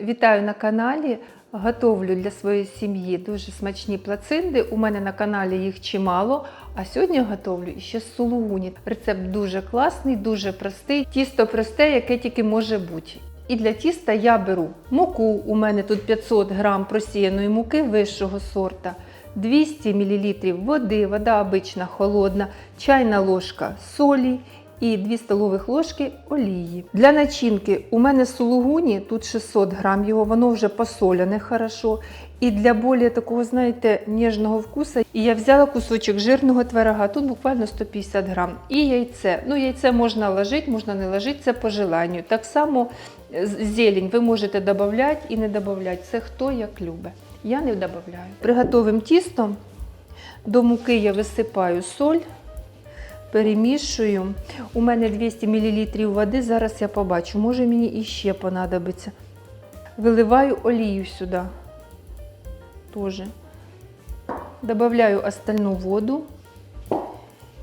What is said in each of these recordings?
Вітаю на каналі. Готовлю для своєї сім'ї дуже смачні плацинди. У мене на каналі їх чимало. А сьогодні готовлю ще з сулугуні. Рецепт дуже класний, дуже простий. Тісто просте, яке тільки може бути. І для тіста я беру муку. У мене тут 500 грам просіяної муки вищого сорта. 200 мл води, вода обична холодна, чайна ложка солі і 2 столових ложки олії. Для начинки у мене сулугуні, тут 600 грам його, воно вже посолене хорошо. І для більш такого, знаєте, ніжного вкуса і я взяла кусочок жирного творога, тут буквально 150 грам. І яйце. Ну, яйце можна ложити, можна не ложити, це по желанню. Так само е, зелень ви можете додати і не додати. Це хто як любить. Я не додаю. Приготовим тісто. До муки я висипаю соль, перемішую. У мене 200 мл води, зараз я побачу, може мені іще понадобиться. Виливаю олію сюди. Тоже. Добавляю остальну воду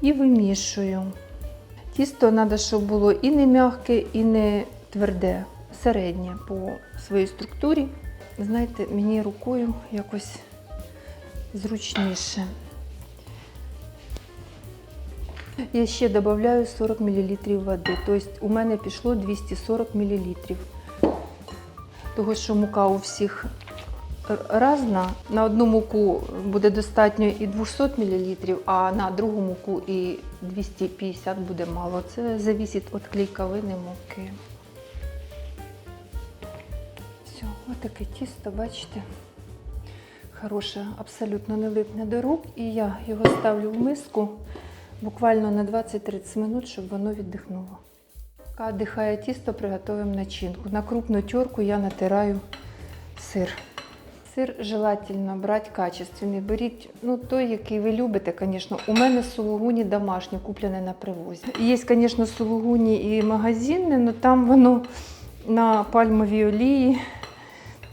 і вимішую. Тісто треба, щоб було і не м'яке, і не тверде, середнє по своїй структурі. Знаєте, мені рукою якось зручніше. Я ще додаю 40 мл води. Тобто у мене пішло 240 мл. Того, що мука у всіх різна. На одну муку буде достатньо і 200 мл, а на другу муку і 250 буде мало. Це залежить від клейковини муки. Все, отаке тісто, бачите, хороше, абсолютно не липне до рук. І я його ставлю в миску буквально на 20-30 минут, щоб воно віддихнуло. Поки дихає тісто, приготуємо начинку. На крупну терку я натираю сир. Сир желательно брати качественний. Беріть ну, той, який ви любите, звісно. У мене сулугуні домашні, куплене на привозі. Є, звісно, сулугуні і магазинне, але там воно на пальмовій олії,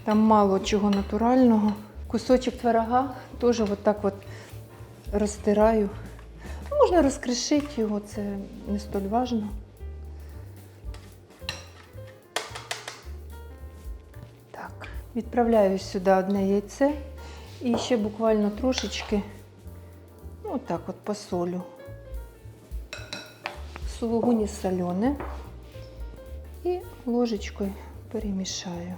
там мало чого натурального. Кусочок творога теж отак от розтираю. Можна розкришити його, це не столь важливо. Так, відправляю сюди одне яйце і ще буквально трошечки, ну от посолю. Сулугуні солене і ложечкою перемішаю.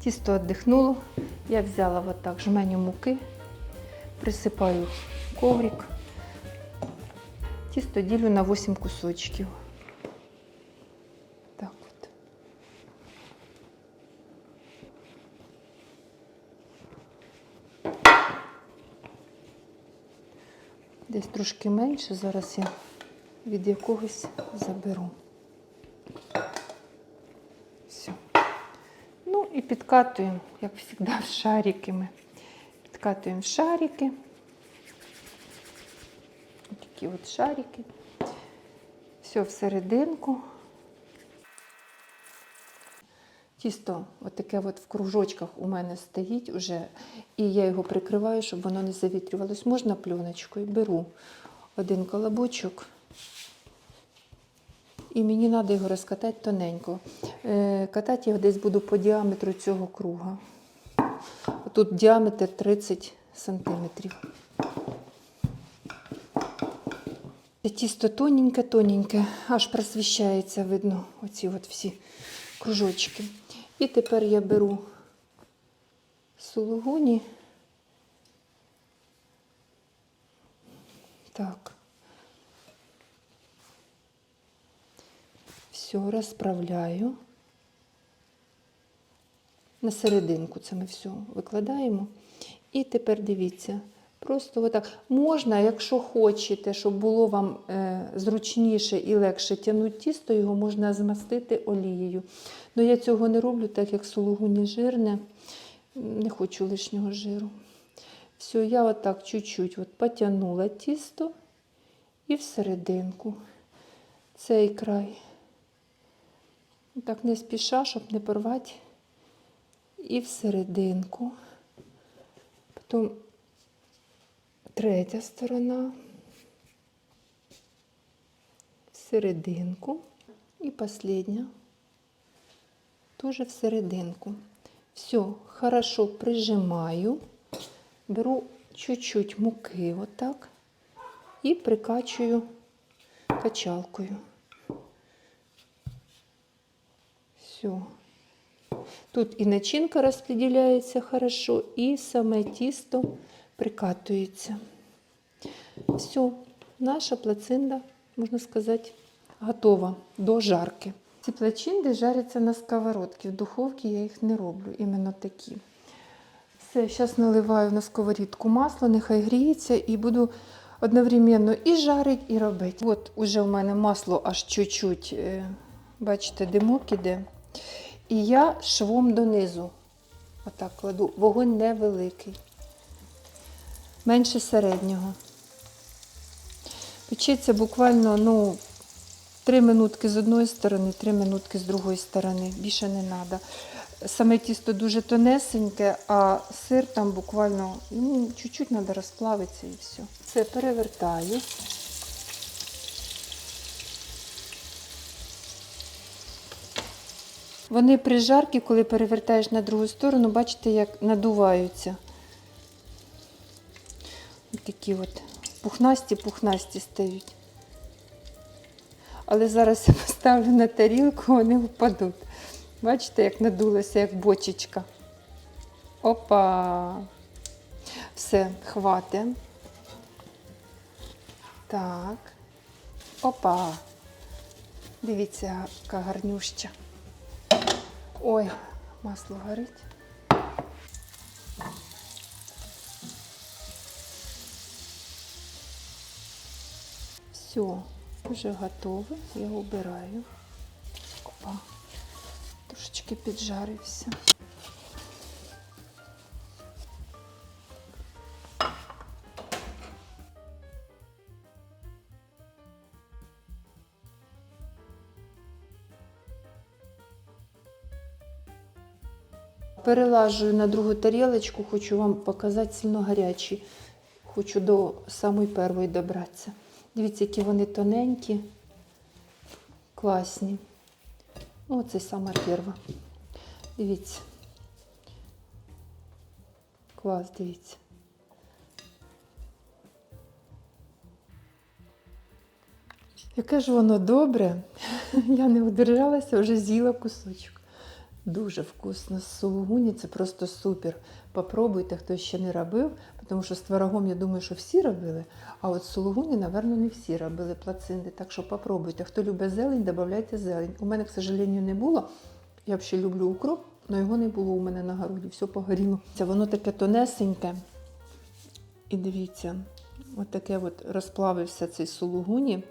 Тісто віддихнуло. Я взяла вот так жменю муки, присипаю коврик. Тісто ділю на 8 кусочків. Так от. Десь трошки менше, зараз я від якогось заберу. Все. Ну і підкатуємо, як завжди, в шарики ми. Підкатуємо в шарики. Такі от шарики. Все всерединку. Тісто отаке от в кружочках у мене стоїть уже, і я його прикриваю, щоб воно не завітрювалось. Можна пленочкою. Беру один колобочок. І мені треба його розкатати тоненько. Е, Катати я десь буду по діаметру цього круга. Тут діаметр 30 сантиметрів. Тісто тоненьке-тоненьке, аж просвіщається, видно, оці от всі кружочки. І тепер я беру сулугуні. Так. Все розправляю. На серединку це ми все викладаємо. І тепер дивіться, просто отак. Можна, якщо хочете, щоб було вам е, зручніше і легше тягнути тісто, його можна змастити олією. Але я цього не роблю, так як сулугуні жирне. Не хочу лишнього жиру. Все, я отак чуть-чуть от потягнула тісто і всерединку. Цей край. Так не спіша, щоб не порвати. І всерединку. Потім третя сторона. Всерединку. І остання. теж всерединку. Все, хорошо прижимаю, беру чуть-чуть муки отак і прикачую качалкою. Все. Тут і начинка розподіляється хорошо, і саме тісто прикатується. Все, наша плацинда, можна сказати, готова до жарки. Ці плачинди жаряться на сковородці. В духовці я їх не роблю, іменно такі. Все, зараз наливаю на сковорідку масло, нехай гріється, і буду одновременно і жарити, і робити. От уже в мене масло аж чуть-чуть, е, бачите, димок іде. І я швом донизу. Отак кладу. Вогонь невеликий. Менше середнього. Печеться буквально ну, 3 минутки з одної сторони, 3 минутки з другої сторони. Більше не треба. Саме тісто дуже тонесеньке, а сир там буквально ну, чуть-чуть треба розплавитися і все. Це перевертаю. Вони при жаркі, коли перевертаєш на другу сторону, бачите, як надуваються. Ось Такі от пухнасті-пухнасті стають. Але зараз я поставлю на тарілку, вони впадуть. Бачите, як надулося, як бочечка. Опа. Все, хватить. Так. Опа. Дивіться, яка гарнюща. Ой, масло горить. Все, вже готове. Я обираю. Опа. Трошечки піджарився. Перелажую на другу тарілочку, хочу вам показати сильно гарячі. Хочу до самої першої добратися. Дивіться, які вони тоненькі, класні. Ну, це сама перша. Дивіться. Клас, дивіться. Яке ж воно добре. Я не удержалася, вже з'їла кусочок. Дуже вкусно з сулугуні, це просто супер. Попробуйте, хто ще не робив, тому що з творогом, я думаю, що всі робили, а от з сулугуні, напевно, не всі робили плацинди. Так що попробуйте. Хто любить зелень, додавайте зелень. У мене, к сожалению, не було. Я взагалі люблю укроп, але його не було у мене на городі, все погоріло. Це воно таке тонесеньке. І дивіться, от таке от розплавився цей сулугуні.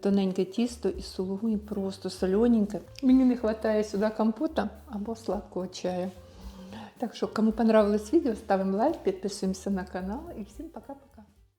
Тоненьке тісто із сулугуні, просто солененьке. Мені не вистачає сюди компота або сладкого чаю. Так що, кому понравилось відео, ставимо лайк, підписуємося на канал і всім пока-пока.